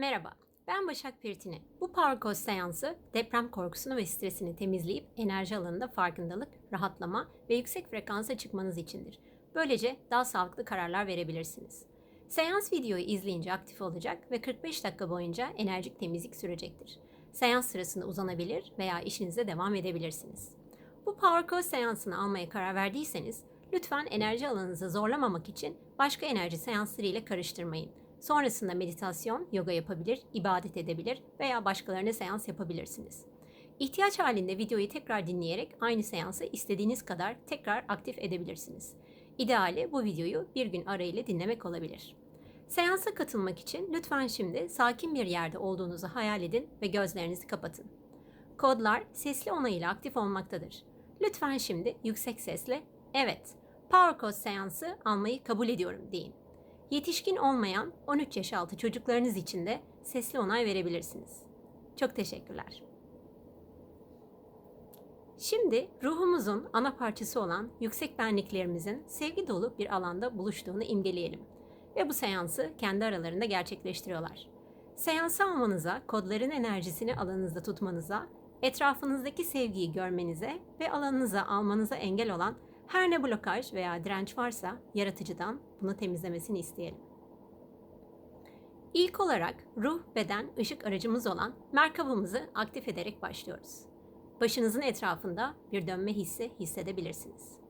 Merhaba, ben Başak Piritini. Bu Power Coach seansı deprem korkusunu ve stresini temizleyip enerji alanında farkındalık, rahatlama ve yüksek frekansa çıkmanız içindir. Böylece daha sağlıklı kararlar verebilirsiniz. Seans videoyu izleyince aktif olacak ve 45 dakika boyunca enerjik temizlik sürecektir. Seans sırasında uzanabilir veya işinize devam edebilirsiniz. Bu Power Coach seansını almaya karar verdiyseniz lütfen enerji alanınızı zorlamamak için başka enerji seansları ile karıştırmayın. Sonrasında meditasyon, yoga yapabilir, ibadet edebilir veya başkalarına seans yapabilirsiniz. İhtiyaç halinde videoyu tekrar dinleyerek aynı seansı istediğiniz kadar tekrar aktif edebilirsiniz. İdeali bu videoyu bir gün arayla dinlemek olabilir. Seansa katılmak için lütfen şimdi sakin bir yerde olduğunuzu hayal edin ve gözlerinizi kapatın. Kodlar sesli onayıyla aktif olmaktadır. Lütfen şimdi yüksek sesle evet, Power Code seansı almayı kabul ediyorum deyin. Yetişkin olmayan 13 yaş altı çocuklarınız için de sesli onay verebilirsiniz. Çok teşekkürler. Şimdi ruhumuzun ana parçası olan yüksek benliklerimizin sevgi dolu bir alanda buluştuğunu imgeleyelim ve bu seansı kendi aralarında gerçekleştiriyorlar. Seansı almanıza, kodların enerjisini alanınızda tutmanıza, etrafınızdaki sevgiyi görmenize ve alanınıza almanıza engel olan her ne blokaj veya direnç varsa yaratıcıdan bunu temizlemesini isteyelim. İlk olarak ruh, beden, ışık aracımız olan merkabımızı aktif ederek başlıyoruz. Başınızın etrafında bir dönme hissi hissedebilirsiniz.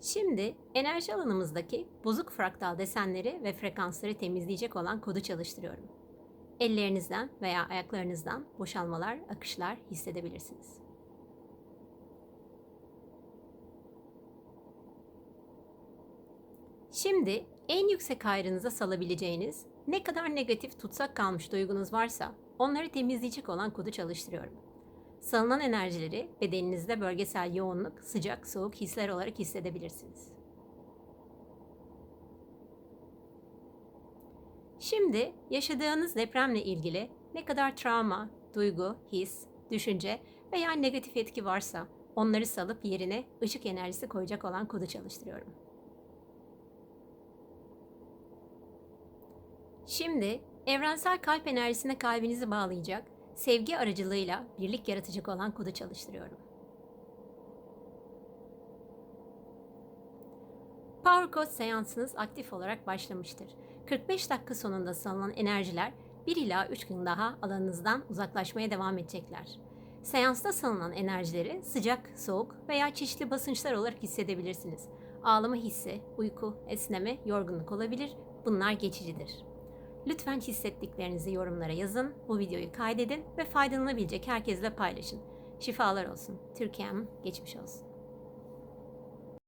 Şimdi enerji alanımızdaki bozuk fraktal desenleri ve frekansları temizleyecek olan kodu çalıştırıyorum. Ellerinizden veya ayaklarınızdan boşalmalar, akışlar hissedebilirsiniz. Şimdi en yüksek hayrınıza salabileceğiniz ne kadar negatif tutsak kalmış duygunuz varsa onları temizleyecek olan kodu çalıştırıyorum. Salınan enerjileri bedeninizde bölgesel yoğunluk, sıcak, soğuk hisler olarak hissedebilirsiniz. Şimdi yaşadığınız depremle ilgili ne kadar travma, duygu, his, düşünce veya negatif etki varsa onları salıp yerine ışık enerjisi koyacak olan kodu çalıştırıyorum. Şimdi evrensel kalp enerjisine kalbinizi bağlayacak, sevgi aracılığıyla birlik yaratacak olan kodu çalıştırıyorum. Power Code seansınız aktif olarak başlamıştır. 45 dakika sonunda salınan enerjiler 1 ila 3 gün daha alanınızdan uzaklaşmaya devam edecekler. Seansta salınan enerjileri sıcak, soğuk veya çeşitli basınçlar olarak hissedebilirsiniz. Ağlama hissi, uyku, esneme, yorgunluk olabilir. Bunlar geçicidir. Lütfen hissettiklerinizi yorumlara yazın, bu videoyu kaydedin ve faydalanabilecek herkesle paylaşın. Şifalar olsun. Türkiye'm geçmiş olsun.